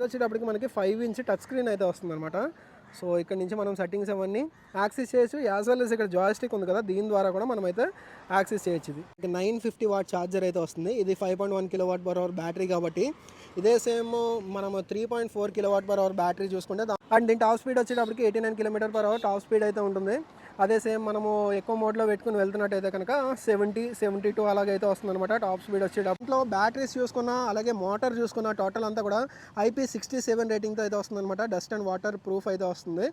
ఇది వచ్చేటప్పటికి మనకి ఫైవ్ ఇంచ్ టచ్ స్క్రీన్ అయితే వస్తుందన్నమాట. సో ఇక్కడ నుంచి మనం సెట్టింగ్స్ అవన్నీ యాక్సెస్ చేయొచ్చు యాజ్ వెల్ అస్ ఇక్కడ జాయిస్టిక్ ఉంది కదా దీని ద్వారా కూడా మనమైతే యాక్సెస్ చేయొచ్చు ఇది నైన్ ఫిఫ్టీ వాట్ ఛార్జర్ అయితే వస్తుంది. ఇది five point one kilo watt per hour battery కాబట్టి ఇదే సేమ్ మనం three point four kilo watt per hour battery చూసుకుంటే అండ్ దీని టాప్ స్పీడ్ వచ్చేటప్పటికి eighty nine kilometre per hour top speed అయితే ఉంటుంది. అదే సేమ్ మనము ఎక్కువ మోడ్లో పెట్టుకుని వెళ్తున్నట్టయితే కనుక సెవెంటీ సెవెంటీ టూ అలాగైతే వస్తుంది అనమాట టాప్ స్పీడ్ వచ్చేటప్పుడు బ్యాటరీస్ చూసుకున్నా అలాగే మోటార్ చూసుకున్న టోటల్ అంతా కూడా ఐపీ సిక్స్టీ సెవెన్ రేటింగ్తో అయితే వస్తుంది అనమాట డస్ట్ అండ్ వాటర్ ప్రూఫ్ అయితే వస్తుంది.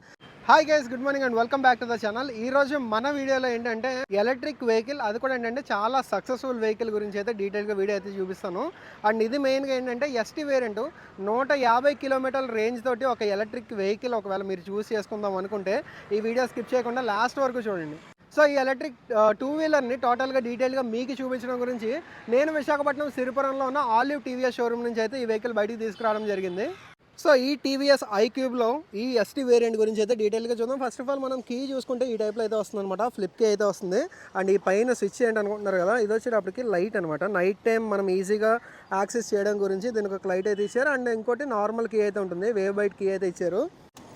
Hi guys good morning and welcome back to the channel. ఈ రోజు మన వీడియోలో ఏంటంటే ఎలక్ట్రిక్ వెహికల్ అది కూడా ఏంటంటే చాలా సక్సెస్ఫుల్ వెహికల్ గురించి అయితే డీటెయిల్గా వీడియో అయితే చూపిస్తాను. అండ్ ఇది మెయిన్గా ఏంటంటే ఎస్టీ వేరియంట్ నూట యాభై కిలోమీటర్ల రేంజ్ తోటి ఒక ఎలక్ట్రిక్ వెహికల్ ఒకవేళ మీరు చూస్ చేసుకుందాం అనుకుంటే ఈ వీడియో స్కిప్ చేయకుండా లాస్ట్ వరకు చూడండి. సో ఈ ఎలక్ట్రిక్ టూ వీలర్ని టోటల్గా డీటెయిల్గా మీకు చూపించడం గురించి నేను విశాఖపట్నం సిరిపురంలో ఉన్న ఆలివ్ టీవీఎస్ షోరూమ్ నుంచి అయితే ఈ వెహికల్ బయటికి తీసుకురావడం జరిగింది. సో ఈ టీవీఎస్ ఐక్యూబ్లో ఈ ఎస్టీ వేరియంట్ గురించి అయితే డీటెయిల్గా చూద్దాం. ఫస్ట్ ఆఫ్ ఆల్ మనం కీ చూసుకుంటే ఈ టైప్లో అయితే వస్తుంది అనమాట ఫ్లిప్కీ అయితే వస్తుంది. అండ్ ఈ పైన స్విచ్ ఏంటి అనుకుంటున్నారు కదా ఇది వచ్చేటప్పటికి లైట్ అనమాట నైట్ టైం మనం ఈజీగా యాక్సెస్ చేయడం గురించి దీనికి ఒక లైట్ అయితే ఇచ్చారు. అండ్ ఇంకోటి నార్మల్ కీ అయితే ఉంటుంది. వేవ్ బైట్ కీ అయితే ఇచ్చారు.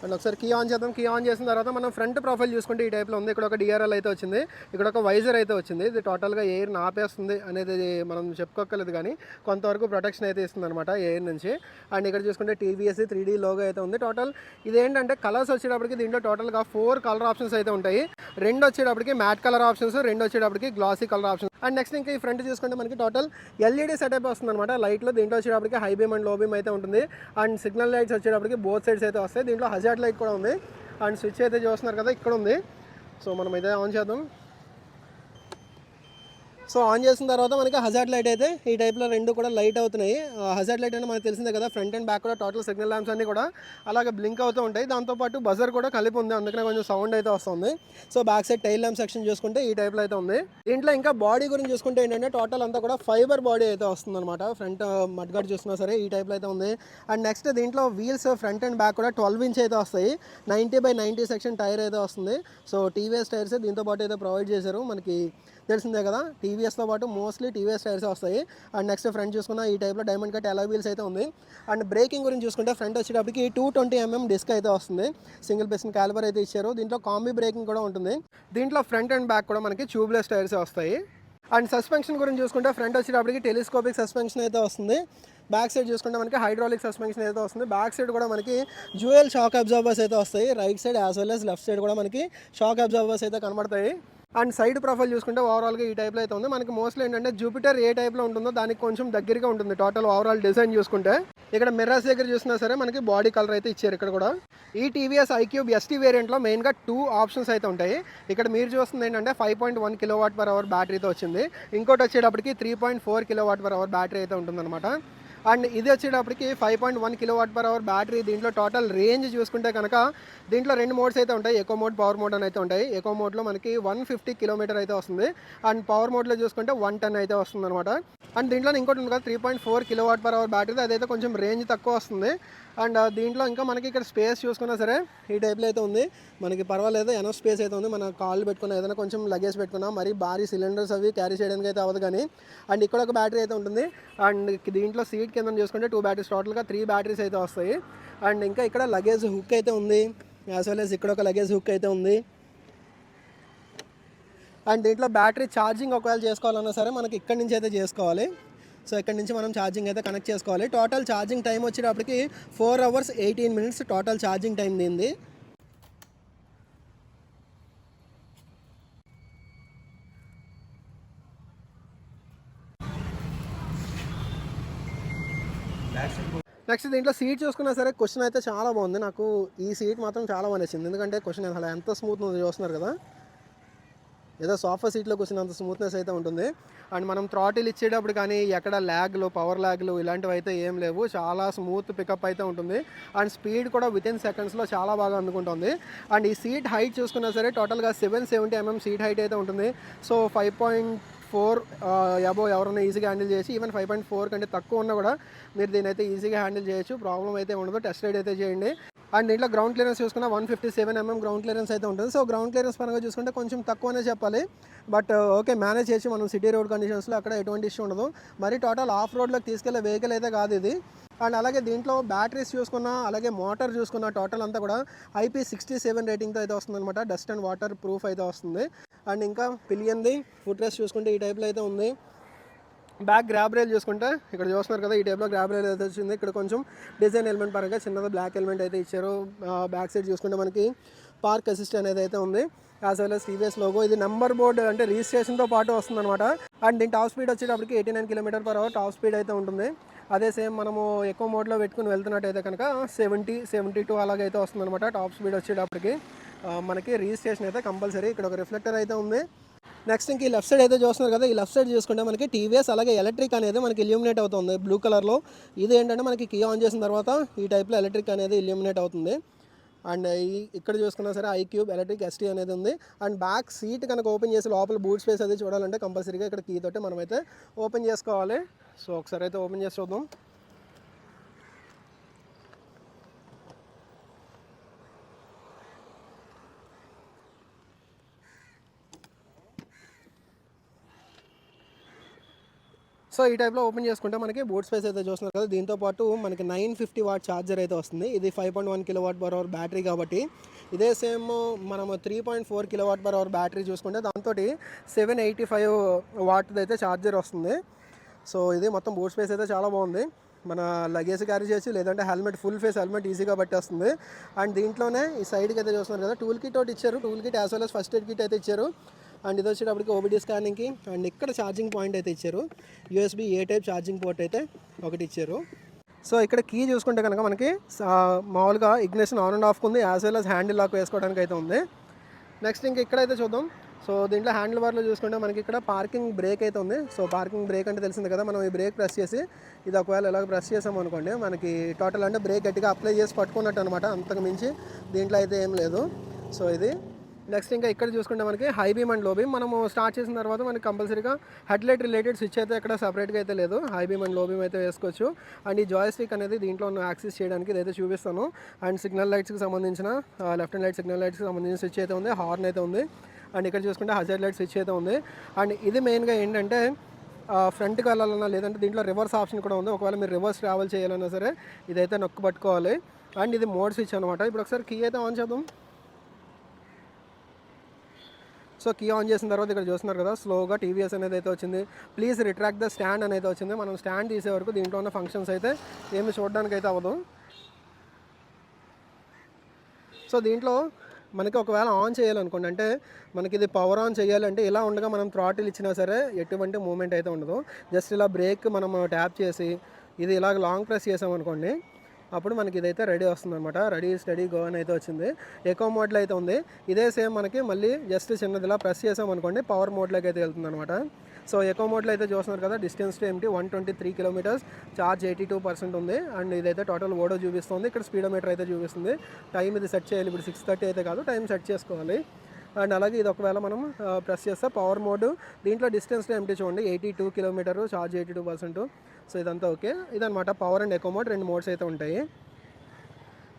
అండ్ ఒకసారి కీ ఆన్ చేద్దాం. కీ ఆన్ చేసిన తర్వాత మనం ఫ్రంట్ ప్రొఫైల్ చూసుకుంటే ఈ టైప్లో ఉంది. ఇక్కడ ఒక డిఆర్ఎల్ అయితే వచ్చింది. ఇక్కడ ఒక వైజర్ అయితే వచ్చింది. ఇది టోటల్గా ఎయిర్ ఆపేస్తుంది అనేది మనం చెప్పుకోకలేదు కానీ కొంతవరకు ప్రొటెక్షన్ అయితే ఇస్తుంది అనమాట ఎయిర్ నుంచి. అండ్ ఇక్కడ చూసుకుంటే టీవీఎస్ త్రీ డీ లోగో అయితే ఉంది. టోటల్ ఇదేంటంటే కలర్స్ వచ్చేటప్పటికి దీంట్లో టోటల్గా ఫోర్ కలర్ ఆప్షన్స్ అయితే ఉంటాయి. రెండు వచ్చేటప్పటికి మ్యాట్ కలర్ ఆప్షన్స్ రెండు వచ్చేటప్పటికి glossy colour options and next ఇంకా ఈ ఫ్రంట్ చూసుకుంటే మనకి టోటల్ ఎల్ఈడి సెటప్ వస్తుంది అనమాట లైట్లో దీంట్లో వచ్చేటప్పటికి హై బీమ్ అండ్లో బీమ్ అయితే ఉంటుంది. అండ్ సిగ్నల్ లైట్స్ వచ్చేటప్పటికి బోత్ సైడ్స్ అయితే వస్తాయి. దీంట్లో హజార్ట్ లైట్ కూడా ఉంది. అండ్ స్విచ్ అయితే చూస్తున్నారు కదా ఇక్కడ ఉంది. సో మనం అయితే ఆన్ చేద్దాం. సో ఆన్ చేసిన తర్వాత మనకి హజార్డ్ లైట్ అయితే ఈ టైప్లో రెండు కూడా లైట్ అవుతున్నాయి. హజార్డ్ లైట్ అంటే మనకు తెలిసిందే కదా ఫ్రంట్ అండ్ బ్యాక్ కూడా టోటల్ సిగ్నల్ ల్యాంప్స్ అన్నీ కూడా అలాగే బ్లింక్ అవుతూ ఉంటాయి. దాంతోపాటు బజర్ కూడా కలిపి ఉంది అందుకనే కొంచెం సౌండ్ అయితే వస్తుంది. So back side tail lamp section చూసుకుంటే ఈ టైప్లో అయితే ఉంది. దీంట్లో ఇంకా బాడీ గురించి చూసుకుంటే ఏంటంటే టోటల్ అంతా కూడా ఫైబర్ బాడీ అయితే వస్తుంది అనమాట ఫ్రంట్ మడ్గాడ్ చూసినా సరే ఈ టైప్లో అయితే ఉంది. అండ్ నెక్స్ట్ దీంట్లో వీల్స్ ఫ్రంట్ అండ్ బ్యాక్ కూడా ట్వెల్వ్ ఇంచ్ అయితే వస్తాయి. Ninety by ninety section tyre అయితే వస్తుంది. సో టీవీఎస్ టైర్స్ దీంతో పాటు అయితే ప్రొవైడ్ చేశారు. మనకి తెలిసిందే కదా? టీవీఎస్తో పాటు మోస్ట్లీ టీవీఎస్ టైర్స్ వస్తాయి. అండ్ నెక్స్ట్ ఫ్రంట్ చూసుకున్న ఈ టైప్లో డైమండ్ కట్ ఎలా వీల్స్ అయితే ఉంది. అండ్ బ్రేకింగ్ గురించి చూసుకుంటే ఫ్రంట్ వచ్చేటప్పటికి టూ ట్వంటీ ఎంఎం డిస్క్ అయితే వస్తుంది. సింగిల్ పిస్టన్ క్యాలిబర్ అయితే ఇచ్చారు. దీంట్లో కాంబీ బ్రేకింగ్ కూడా ఉంటుంది. దీంట్లో ఫ్రంట్ అండ్ బ్యాక్ కూడా మనకి ట్యూబ్లెస్ టైర్స్ వస్తాయి. అండ్ సస్పెన్షన్ గురించి చూసుకుంటే ఫ్రంట్ వచ్చేటప్పటికి టెలిస్కోపిక్ సస్పెన్షన్ అయితే వస్తుంది. బ్యాక్ సైడ్ చూసుకుంటే మనకి హైడ్రాలిక్ సస్పెన్షన్ అయితే వస్తుంది. బ్యాక్ సైడ్ కూడా మనకి జ్యువెల్ షాక్ అబ్జర్వర్స్ అయితే వస్తాయి. Right side as well as left side కూడా మనకి షాక్ అబ్జర్వర్స్ అయితే కనబడతాయి. అండ్ సైడ్ ప్రొఫైల్ చూసుకుంటే ఓవరాల్గా ఈ టైప్లో అయితే ఉంది. మనకి మోస్ట్లీ ఏంటంటే జూపిటర్ ఏ టైప్లో ఉంటుందో దానికి కొంచెం దగ్గరగా ఉంటుంది. టోటల్ ఓవరాల్ డిజైన్ చూసుకుంటే. ఇక్కడ మిర్రర్స్ దగ్గర చూసినా సరే మనకి బాడీ కలర్ అయితే ఇచ్చారు ఇక్కడ కూడా. ఈ టీవీఎస్ ఐక్యూబ్ ఎస్టీ వేరియంట్లో మెయిన్గా టూ ఆప్షన్స్ అయితే ఉంటాయి. ఇక్కడ మీరు చూస్తుంది ఏంటంటే five point one kilo watt per hour బ్యాటరీతో వచ్చింది. ఇంకోటి వచ్చేటప్పటికి three point four kilo watt per hour battery అయితే ఉంటుందన్నమాట. అండ్ ఇది వచ్చేటప్పటికి five point one kilo watt per hour battery దీంట్లో టోటల్ రేంజ్ చూసుకుంటే కనుక దీంట్లో రెండు మోడ్స్ అయితే ఉంటాయి. ఎకో మోడ్ పవర్ మోడ్ అని అయితే ఉంటాయి. ఎకో మోడ్లో మనకి వన్ ఫిఫ్టీ కిలోమీటర్ అయితే వస్తుంది. అండ్ పవర్ మోడ్లో చూసుకుంటే వన్ టెన్ అయితే వస్తుంది అనమాట అండ్ దీంట్లో ఇంకోటి ఉంది కదా three point four kilo watt per hour battery అదైతే కొంచెం రేంజ్ తక్కువ వస్తుంది. అండ్ దీంట్లో ఇంకా మనకి ఇక్కడ స్పేస్ చూసుకున్నా సరే ఈ టైప్లో అయితే ఉంది. మనకి పర్వాలేదు ఎనఫ్ స్పేస్ అయితే ఉంది. మన కాళ్ళు పెట్టుకున్న ఏదైనా కొంచెం లగేజ్ పెట్టుకున్నా మరి భారీ సిలిండర్స్ అవి క్యారీ చేయడానికి అయితే అవ్వదు కానీ. అండ్ ఇక్కడ ఒక బ్యాటరీ అయితే ఉంటుంది. అండ్ దీంట్లో సీట్ కింద చూసుకుంటే టూ బ్యాటరీస్ టోటల్గా త్రీ బ్యాటరీస్ అయితే వస్తాయి. అండ్ ఇంకా ఇక్కడ లగేజ్ హుక్ అయితే ఉంది. యాజ్ వెల్ ఎస్ ఇక్కడ ఒక లగేజ్ హుక్ అయితే ఉంది. అండ్ దీంట్లో బ్యాటరీ ఛార్జింగ్ ఒకవేళ చేసుకోవాలన్నా సరే మనకి ఇక్కడ నుంచి అయితే చేసుకోవాలి. సో ఇక్కడ నుంచి మనం ఛార్జింగ్ అయితే కనెక్ట్ చేసుకోవాలి. టోటల్ ఛార్జింగ్ టైం వచ్చేటప్పటికి four hours eighteen minutes total charging time దీంది next దీంట్లో సీట్ చూసుకున్నా సరే క్వశ్చన్ అయితే చాలా బాగుంది. నాకు ఈ సీట్ మాత్రం చాలా బాగా నచ్చింది. ఎందుకంటే క్వశ్చన్ అసలు ఎంత స్మూత్ ఉంది చూస్తున్నారు కదా. ఏదో సోఫా సీట్లో కూర్చున్నంత స్మూత్నెస్ అయితే ఉంటుంది. అండ్ మనం థ్రాటిల్ ఇచ్చేటప్పుడు కానీ ఎక్కడ ల్యాగ్లు పవర్ ల్యాగ్లు ఇలాంటివి అయితే ఏం లేవు. చాలా స్మూత్ పికప్ అయితే ఉంటుంది. అండ్ స్పీడ్ కూడా విత్ ఇన్ సెకండ్స్లో చాలా బాగా అందుకుంటుంది. అండ్ ఈ సీట్ హైట్ చూసుకున్నా సరే టోటల్గా seven seventy MM seat height అయితే ఉంటుంది. So five point four above ఎవరైనా ఈజీగా హ్యాండిల్ చేసి ఈవెన్ ఫైవ్ పాయింట్ ఫోర్ కంటే తక్కువ ఉన్నా కూడా మీరు దీని అయితే ఈజీగా హ్యాండిల్ చేయొచ్చు. ప్రాబ్లం అయితే ఉండదు. టెస్ట్ రైడ్ అయితే చేయండి. అండ్ దీంట్లో గ్రౌండ్ క్లియరెన్స్ చూసుకున్న one fifty seven MM ground clearance అయితే ఉంటుంది. సో గ్రౌండ్ క్లియరెన్స్ పరంగా చూసుకుంటే కొంచెం తక్కువనే చెప్పాలి. బట్ ఓకే మేనేజ్ చేసి మనం సిటీ రోడ్ కండిషన్స్లో అక్కడ ఎటువంటి ఇష్యూ ఉండదు. మరి టోటల్ ఆఫ్ రోడ్లోకి తీసుకెళ్ళే వెహికల్ అయితే కాదు ఇది. అండ్ అలాగే దీంట్లో బ్యాటరీస్ చూసుకున్నా అలాగే మోటార్ చూసుకున్న టోటల్ అంతా కూడా ఐపీ సిక్స్టీ సెవెన్ రేటింగ్తో అయితే వస్తుందనమాట డస్ట్ అండ్ వాటర్ ప్రూఫ్ అయితే వస్తుంది. అండ్ ఇంకా పిలియంది ఫుట్ రెస్ట్ చూసుకుంటే ఈ టైప్లో అయితే ఉంది. బ్యాక్ గ్రాబ్ రైల్ చూసుకుంటే ఇక్కడ చూస్తున్నారు కదా ఈ టైప్లో గ్రాబ్ రైల్ అయితే వచ్చింది. ఇక్కడ కొంచెం డిజైన్ ఎలిమెంట్ పరంగా చిన్నది బ్లాక్ ఎలిమెంట్ అయితే ఇచ్చారు. బ్యాక్ సైడ్ చూసుకుంటే మనకి పార్క్ అసిస్ట్ అనేది అయితే ఉంది. As well as TVS logo ఇది నెంబర్ బోర్డు అంటే రిజిస్ట్రేషన్తో పాటు వస్తుంది అనమాట అండ్ దీని టాప్ స్పీడ్ వచ్చేటప్పటికి eighty nine kilometer per hour top speed అయితే ఉంటుంది. అదే సేమ్ మనము ఎక్కువ మోడ్లో పెట్టుకుని వెళ్తున్నట్టయితే కనుక సెవెంటీ సెవెంటీ టూ అలాగైతే వస్తుంది అనమాట టాప్ స్పీడ్ వచ్చేటప్పటికి మనకి రిజిస్ట్రేషన్ అయితే కంపల్సరీ ఇక్కడ ఒక రిఫ్లెక్టర్ అయితే ఉంది. నెక్స్ట్ ఇంక ఈ లెఫ్ట్ సైడ్ అయితే చూస్తున్నారు కదా ఈ లెఫ్ట్ సైడ్ చూసుకుంటే మనకి టీవీఎస్ అలాగే ఎలక్ట్రిక్ అనేది మనకి ఇల్యూమినేట్ అవుతుంది. బ్లూ కలర్లో ఇది ఏంటంటే మనకి కీ ఆన్ చేసిన తర్వాత ఈ టైప్లో ఎలక్ట్రిక్ అనేది ఇల్యూమినేట్ అవుతుంది. అండ్ ఈ ఇక్కడ చూసుకున్నా సరే ఐక్యూబ్ ఎలక్ట్రిక్ ఎస్టీ అనేది ఉంది. అండ్ బ్యాక్ సీట్ కనుక ఓపెన్ చేసి లోపల బూట్ స్పేస్ అది చూడాలంటే కంపల్సరీగా ఇక్కడ కీ తోటి మనమైతే ఓపెన్ చేసుకోవాలి. సో ఒకసారి అయితే ఓపెన్ చేసి చూద్దాం. సో ఈ టైప్లో ఓపెన్ చేసుకుంటే మనకి బూట్ స్పేస్ అయితే చూస్తున్నారు కదా దీంతో పాటు మనకి నైన్ ఫిఫ్టీ వాట్ ఛార్జర్ అయితే వస్తుంది. ఇది five point one kilo watt per hour battery కాబట్టి ఇదే సేమ్ మనము three point four kilo watt per hour battery చూసుకుంటే దాంతో సెవెన్ ఎయిటీ ఫైవ్ వాట్ అయితే ఛార్జర్ వస్తుంది. సో ఇది మొత్తం బూట్ స్పేస్ అయితే చాలా బాగుంది. మన లగేజ్ క్యారీ చేసి లేదంటే హెల్మెట్ ఫుల్ ఫేస్ హెల్మెట్ ఈజీగా పట్టేస్తుంది. అండ్ దీంట్లోనే ఈ సైడ్కి అయితే చూస్తున్నారు కదా టూల్ కిట్ ఒకటి ఇచ్చారు. Tool kit as well first aid kit అయితే ఇచ్చారు. అండ్ ఇది వచ్చేటప్పటికి ఓబిడి స్కానింగ్కి. అండ్ ఇక్కడ ఛార్జింగ్ పాయింట్ అయితే ఇచ్చారు. USB A type charging port అయితే ఒకటి ఇచ్చారు. సో ఇక్కడ కీ చూసుకుంటే కనుక మనకి మామూలుగా ఇగ్నిషన్ ఆన్ అండ్ ఆఫ్ ఉంది as well as handle lock వేసుకోవడానికి అయితే ఉంది. నెక్స్ట్ ఇంక ఇక్కడైతే చూద్దాం. సో దీంట్లో హ్యాండిల్ బార్లో చూసుకుంటే మనకి ఇక్కడ పార్కింగ్ బ్రేక్ అయితే ఉంది. సో పార్కింగ్ బ్రేక్ అంటే తెలిసింది కదా మనం ఈ బ్రేక్ ప్రెస్ చేసి ఇది ఒకవేళ ఎలాగ ప్రెస్ చేసాం అనుకోండి మనకి టోటల్ అంటే బ్రేక్ గట్టిగా అప్లై చేసి పట్టుకున్నట్టు అనమాట అంతకు మించి దీంట్లో అయితే ఏం లేదు. సో ఇది నెక్స్ట్ ఇంకా ఇక్కడ చూసుకుంటే మనకి high beam and low beam. మనము స్టార్ట్ చేసిన తర్వాత మనకి కంపల్సరీగా హెడ్లైట్ రిలేటెడ్ స్విచ్ అయితే ఇక్కడ సపరేట్గా అయితే లేదు. హై బీమ్ అండ్లో బీమ్ అయితే వేసుకోవచ్చు. అండ్ ఈ జాయిస్టిక్ అనేది దీంట్లో యాక్సెస్ చేయడానికి ఇదైతే చూపిస్తాను. అండ్ సిగ్నల్ లైట్స్కి సంబంధించిన లెఫ్ట్ అండ్ రైట్ సిగ్నల్ లైట్స్కి సంబంధించిన స్విచ్ అయితే ఉంది. హార్న్ అయితే ఉంది. అండ్ ఇక్కడ చూసుకుంటే హజర్ లైట్ స్విచ్ అయితే ఉంది. అండ్ ఇది మెయిన్గా ఏంటంటే ఫ్రంట్కి వెళ్ళాలన్నా లేదంటే దీంట్లో రివర్స్ ఆప్షన్ కూడా ఉంది. ఒకవేళ మీరు రివర్స్ ట్రావెల్ చేయాలన్నా సరే ఇదైతే నొక్కు పట్టుకోవాలి. అండ్ ఇది మోడ్ స్విచ్ అనమాట ఇప్పుడు ఒకసారి కీ అయితే ఆన్ చేద్దాం. సో కీ ఆన్ చేసిన తర్వాత ఇక్కడ చూస్తున్నారు కదా స్లోగా టీవీఎస్ అనేది అయితే వచ్చింది. ప్లీజ్ రిట్రాక్ట్ ద స్టాండ్ అనేది వచ్చింది. మనం స్టాండ్ తీసే వరకు దీంట్లో ఉన్న ఫంక్షన్స్ అయితే ఏమి చూడడానికి అయితే అవ్వదు. సో దీంట్లో మనకి ఒకవేళ ఆన్ చేయాలనుకోండి అంటే మనకి ఇది పవర్ ఆన్ చేయాలంటే ఇలా ఉండగా మనం థ్రాటిల్ ఇచ్చినా సరే ఎటువంటి మూమెంట్ అయితే ఉండదు. జస్ట్ ఇలా బ్రేక్ మనం ట్యాప్ చేసి ఇది ఇలాగ లాంగ్ ప్రెస్ చేసామనుకోండి అప్పుడు మనకి ఇదైతే రెడీ వస్తుంది అనమాట రెడీ స్టడీ గో అని అయితే వచ్చింది. ఎకో మోడ్లో అయితే ఉంది. ఇదే సేమ్ మనకి మళ్ళీ జస్ట్ చిన్నది ఇలా ప్రెస్ చేసామనుకోండి పవర్ మోడ్లోకి అయితే వెళ్తుంది అనమాట సో ఎకో మోడ్లో అయితే చూస్తున్నారు కదా డిస్టెన్స్ టు ఏమిటి one twenty three kilometers. Charge eighty two percent ఉంది. అండ్ ఇదైతే టోటల్ ఓడో చూపిస్తుంది. ఇక్కడ స్పీడోమీటర్ అయితే చూపిస్తుంది. టైం ఇది సెట్ చేయాలి. ఇప్పుడు సిక్స్ థర్టీ అయితే కాదు టైం సెట్ చేసుకోవాలి. అండ్ అలాగే ఇది ఒకవేళ మనం ప్రెస్ చేస్తే పవర్ మోడ్ దీంట్లో డిస్టెన్స్ ఏమిటి చూడండి? Eighty two kilometer charge eighty two percent so ఇదంతా ఓకే ఇదనమాట పవర్ అండ్ ఎకో మోడ్ రెండు మోడ్స్ అయితే ఉంటాయి.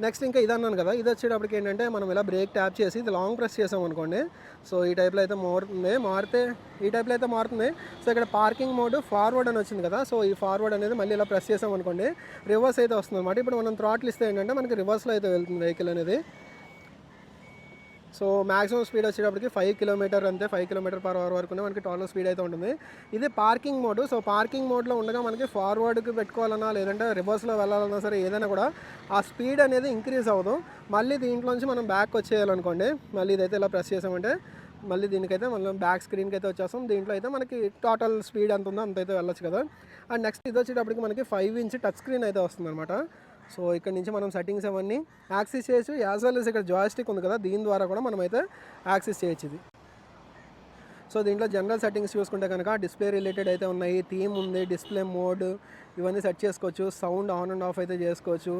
నెక్స్ట్ ఇంకా ఇది అన్నాను కదా. ఇది వచ్చేటప్పటికి ఏంటంటే మనం ఇలా బ్రేక్ ట్యాప్ చేసి ఇది లాంగ్ ప్రెస్ చేసాం అనుకోండి. సో ఈ టైప్లో అయితే మారుతుంది మారితే ఈ టైప్లో అయితే మారుతుంది. సో ఇక్కడ పార్కింగ్ మోడ్ ఫార్వర్డ్ అని వచ్చింది కదా. సో ఈ ఫార్వర్డ్ అనేది మళ్ళీ ఇలా ప్రెస్ చేసాం అనుకోండి రివర్స్ అయితే వస్తుంది అనమాట ఇప్పుడు మనం థ్రాట్లు ఇస్తే ఏంటంటే మనకి రివర్స్లో అయితే వెళ్తుంది వెహికల్ అనేది. సో మాక్సిమం స్పీడ్ వచ్చేటప్పటికి ఫైవ్ కిలోమీటర్ అంతే ఫైవ్ కిలోమీటర్ పర్ అవర్ వరకు మనకి టోటల్ స్పీడ్ అయితే ఉంటుంది. ఇది పార్కింగ్ మోడ్ సో పార్కింగ్ మోడ్లో ఉండగా మనకి ఫార్వర్డ్కి పెట్టుకోవాలన్నా లేదంటే రివర్స్లో వెళ్ళాలన్నా సరే ఏదైనా కూడా ఆ స్పీడ్ అనేది ఇంక్రీజ్ అవ్వదు మళ్ళీ దీంట్లోంచి మనం బ్యాక్ వచ్చేయాలనుకోండి మళ్ళీ ఇదైతే ఇలా ప్రెస్ చేసామంటే మళ్ళీ దీనికైతే మనం బ్యాక్ స్క్రీన్కి అయితే వచ్చేస్తాం. దీంట్లో అయితే మనకి టోటల్ స్పీడ్ ఎంత ఉందో అంత అయితే వెళ్ళొచ్చు కదా. అండ్ నెక్స్ట్ ఇది వచ్చేటప్పటికి మనకి ఫైవ్ ఇంచ్ టచ్ స్క్రీన్ అయితే వస్తుందన్నమాట. సో ఇక్కడ నుంచి మనం సెట్టింగ్స్ అవన్నీ యాక్సెస్ చేయొచ్చు. యాజ్ వెల్ as ఇక్కడ జాయిస్టిక్ ఉంది కదా దీని ద్వారా కూడా మనం అయితే యాక్సెస్ చేయొచ్చు ఇది. సో దీంట్లో జనరల్ సెట్టింగ్స్ చూసుకుంటే కనుక డిస్ప్లే రిలేటెడ్ అయితే ఉన్నాయి థీమ్ ఉంది డిస్ప్లే మోడ్ ఇవన్నీ సెట్ చేసుకోవచ్చు సౌండ్ ఆన్ అండ్ ఆఫ్ అయితే చేసుకోవచ్చు.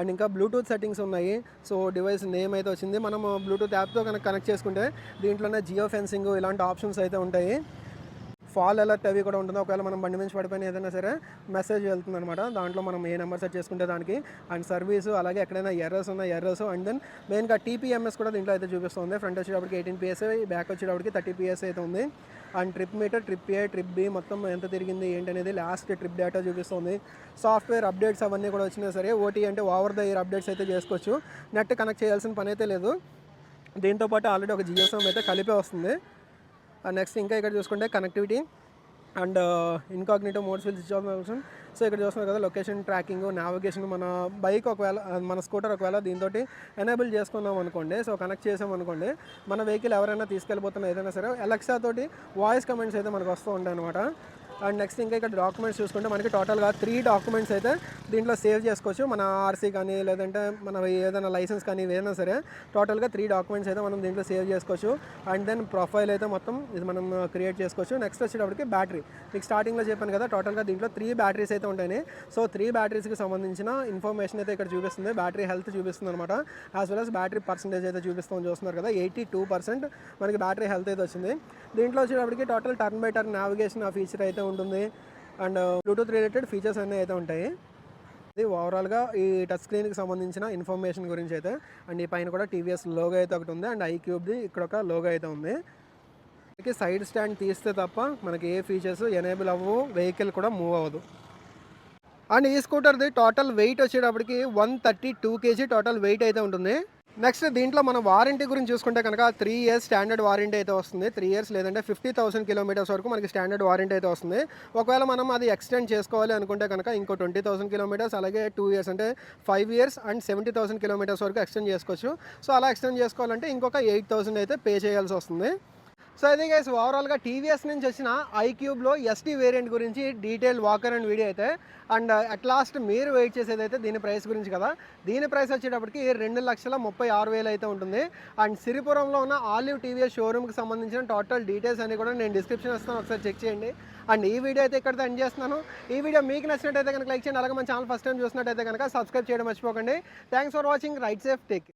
అండ్ ఇంకా బ్లూటూత్ సెట్టింగ్స్ ఉన్నాయి. సో డివైస్ నేమ్ అయితే వచ్చింది. మనం బ్లూటూత్ యాప్తో కనుక కనెక్ట్ చేసుకుంటే దీంట్లోనే జియో ఫెన్సింగ్ ఇలాంటి ఆప్షన్స్ అయితే ఉంటాయి. ఫాల్ అలర్ట్ అవి కూడా ఉంటుంది? ఒకవేళ మనం బండి నుంచి పడిపోయిన ఏదైనా సరే మెసేజ్ వెళ్తుంది అనమాట దాంట్లో మనం ఏ నెంబర్ సెట్ చేసుకుంటే దానికి అండ్ సర్వీసు అలాగే ఎక్కడైనా ఎర్రర్స్ ఉన్న ఎర్రర్స్ అండ్ దెన్ మెయిన్గా టీపీఎంఎస్ కూడా దీంట్లో అయితే చూపిస్తుంది. ఫ్రంట్ వచ్చేటప్పటికి ఎయిటీన్ పిఎస్ బ్యాక్ వచ్చేటప్పటికి థర్టీ పిఎస్ అయితే ఉంది. And trip meter trip A trip B మొత్తం ఎంత తిరిగింది ఏంటి అనేది లాస్ట్ ట్రిప్ డేటా చూపిస్తుంది. సాఫ్ట్వేర్ అప్డేట్స్ అవన్నీ కూడా వచ్చినా సరే ఓటీ అంటే ఓవర్ ద ఇయర్ అప్డేట్స్ అయితే చేసుకోవచ్చు. నెట్ కనెక్ట్ చేయాల్సిన పని అయితే లేదు. దీంతో పాటు ఆల్రెడీ ఒక జిఎస్ఎం అయితే కలిపే వస్తుంది. నెక్స్ట్ ఇంకా ఇక్కడ చూసుకుంటే connectivity and incognito modes will switch off option so ఇక్కడ చూస్తున్నారు కదా లొకేషన్ ట్రాకింగ్ నావిగేషన్ మన బైక్ ఒకవేళ మన స్కూటర్ ఒకవేళ దీంతో ఎనేబుల్ చేసుకున్నాం అనుకోండి సో కనెక్ట్ చేసాం అనుకోండి మన వెహికల్ ఎవరైనా తీసుకెళ్ళిపోతున్నా ఏదైనా సరే ఎలక్సా తోటి వాయిస్ కమెంట్స్ అయితే మనకు వస్తూ ఉంటాయి అనమాట అండ్ నెక్స్ట్ ఇంకా ఇక్కడ డాక్యుమెంట్స్ చూసుకుంటే మనకి టోటల్గా త్రీ డాక్యుమెంట్స్ అయితే దీంట్లో సేవ్ చేసుకోవచ్చు. మన ఆర్సీ కానీ లేదంటే మన ఏదైనా లైసెన్స్ కానీ ఏదైనా సరే టోటల్గా త్రీ డాక్యుమెంట్స్ అయితే మనం దీంట్లో సేవ్ చేసుకోవచ్చు. అండ్ దెన్ ప్రొఫైల్ అయితే మొత్తం ఇది మనం క్రియేట్ చేసుకోవచ్చు. నెక్స్ట్ వచ్చేటప్పటికి బ్యాటరీ. మీకు స్టార్టింగ్లో చెప్పాను కదా టోటల్గా దీంట్లో త్రీ బ్యాటరీస్ అయితే ఉంటాయి. సో త్రీ బ్యాటరీస్కి సంబంధించిన ఇన్ఫర్మేషన్ అయితే ఇక్కడ చూపిస్తుంది. బ్యాటరీ హెల్త్ చూపిస్తుంది అనమాట as well as battery percentage అయితే చూపిస్తామని చూస్తున్నారు కదా ఎయిటీ టూ పర్సెంట్ మనకి బ్యాటరీ హెల్త్ అయితే వచ్చింది. దీంట్లో వచ్చేటప్పటికి total turn by turn navigation ఆ ఫీచర్ అయితే ఉంటుంది. అండ్ బ్లూటూత్ రిలేటెడ్ ఫీచర్స్ అన్నీ అయితే ఉంటాయి. ఇది ఓవరాల్గా ఈ టచ్ స్క్రీన్కి సంబంధించిన ఇన్ఫర్మేషన్ గురించి అయితే అండ్ ఈ పైన కూడా టీవీఎస్ లోగో అయితే ఒకటి ఉంది. అండ్ ఐక్యూబ్ది ఇక్కడ ఒక లోగో అయితే ఉంది. మనకి సైడ్ స్టాండ్ తీస్తే తప్ప మనకి ఏ ఫీచర్స్ ఎనేబుల్ అవ్వవు వెహికల్ కూడా మూవ్ అవ్వదు. అండ్ ఈ స్కూటర్ది టోటల్ వెయిట్ వచ్చేటప్పటికి one thirty two kg total weight అయితే ఉంటుంది. నెక్స్ట్ దీంట్లో మనం వారంటీ గురించి చూసుకుంటే కనుక త్రీ ఇయర్స్ స్టాండర్డ్ వారంటీ అయితే వస్తుంది. త్రీ ఇయర్స్ లేదంటే ఫిఫ్టీ థౌసండ్ కిలోమీటర్స్ వరకు మనకి స్టాండర్డ్ వారంటీ అయితే వస్తుంది. ఒకవేళ మనం అది ఎక్స్టెండ్ చేసుకోవాలి అనుకుంటే కనుక ఇంకో ట్వంటీ థౌసండ్ కిలోమీటర్స్ అలాగే టూ ఇయర్స్ అంటే five years and seventy thousand kilometers వరకు ఎక్స్టెండ్ చేసుకోవచ్చు. సో అలా ఎక్స్టెండ్ చేసుకోవాలంటే ఇంకొక ఎయిట్ థౌసండ్ అయితే పే చేయాల్సి వస్తుంది. సో ఇది గైస్ ఓవరాల్గా టీవీఎస్ నుంచి వచ్చిన ఐక్యూబ్లో ఎస్టీ వేరియంట్ గురించి డీటెయిల్ వాకర్ అండ్ వీడియో అయితే అండ్ అట్ లాస్ట్ మీరు వెయిట్ చేసేది అయితే దీని ప్రైస్ గురించి కదా. దీని ప్రైస్ వచ్చేటప్పటికి రెండు లక్షల ముప్పై ఆరు వేలు అయితే ఉంటుంది. అండ్ సిరిపురంలో ఉన్న ఆలివ్ టీవీఎస్ షోరూమ్కి సంబంధించిన టోటల్ డీటెయిల్స్ అన్ని కూడా నేను డిస్క్రిప్షన్ ఇస్తాను. ఒకసారి చెక్ చేయండి. అండ్ ఈ వీడియో అయితే ఇక్కడితో ఎండ్ చేస్తున్నాను. ఈ వీడియో మీకు నచ్చినట్టయితే కనుక లైక్ చేయండి. అలాగే మన ఛానల్ ఫస్ట్ టైం చూసినట్టయితే కనుక సబ్స్క్రైబ్ చేయడం మర్చిపోకండి. Thanks for watching ride safe take